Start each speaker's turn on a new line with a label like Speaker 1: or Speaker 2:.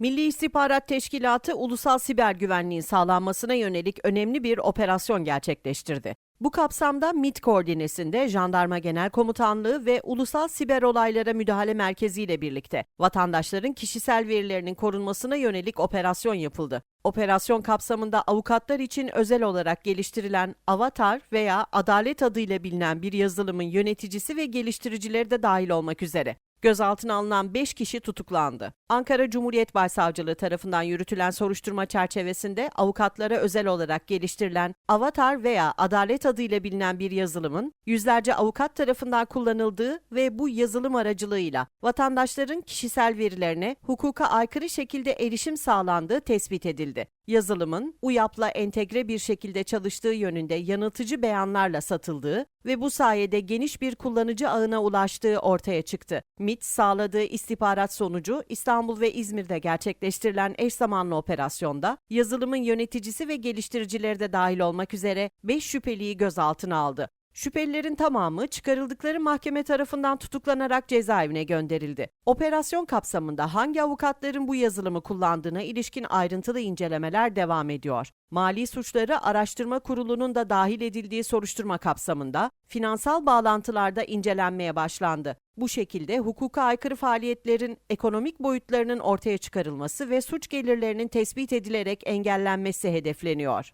Speaker 1: Milli İstihbarat Teşkilatı ulusal siber güvenliğin sağlanmasına yönelik önemli bir operasyon gerçekleştirdi. Bu kapsamda MİT koordinesinde Jandarma Genel Komutanlığı ve Ulusal Siber Olaylara Müdahale Merkezi ile birlikte vatandaşların kişisel verilerinin korunmasına yönelik operasyon yapıldı. Operasyon kapsamında avukatlar için özel olarak geliştirilen Avatar veya Adalet adıyla bilinen bir yazılımın yöneticisi ve geliştiricileri de dahil olmak üzere Gözaltına alınan 5 kişi tutuklandı. Ankara Cumhuriyet Başsavcılığı tarafından yürütülen soruşturma çerçevesinde avukatlara özel olarak geliştirilen Avatar veya Adalet adıyla bilinen bir yazılımın yüzlerce avukat tarafından kullanıldığı ve bu yazılım aracılığıyla vatandaşların kişisel verilerine hukuka aykırı şekilde erişim sağlandığı tespit edildi. Yazılımın UYAP'la entegre bir şekilde çalıştığı yönünde yanıltıcı beyanlarla satıldığı ve bu sayede geniş bir kullanıcı ağına ulaştığı ortaya çıktı. MIT sağladığı istihbarat sonucu İstanbul ve İzmir'de gerçekleştirilen eş zamanlı operasyonda yazılımın yöneticisi ve geliştiricileri de dahil olmak üzere 5 şüpheliyi gözaltına aldı. Şüphelilerin tamamı çıkarıldıkları mahkeme tarafından tutuklanarak cezaevine gönderildi. Operasyon kapsamında hangi avukatların bu yazılımı kullandığına ilişkin ayrıntılı incelemeler devam ediyor. Mali Suçları Araştırma Kurulu'nun da dahil edildiği soruşturma kapsamında finansal bağlantılarda incelenmeye başlandı. Bu şekilde hukuka aykırı faaliyetlerin ekonomik boyutlarının ortaya çıkarılması ve suç gelirlerinin tespit edilerek engellenmesi hedefleniyor.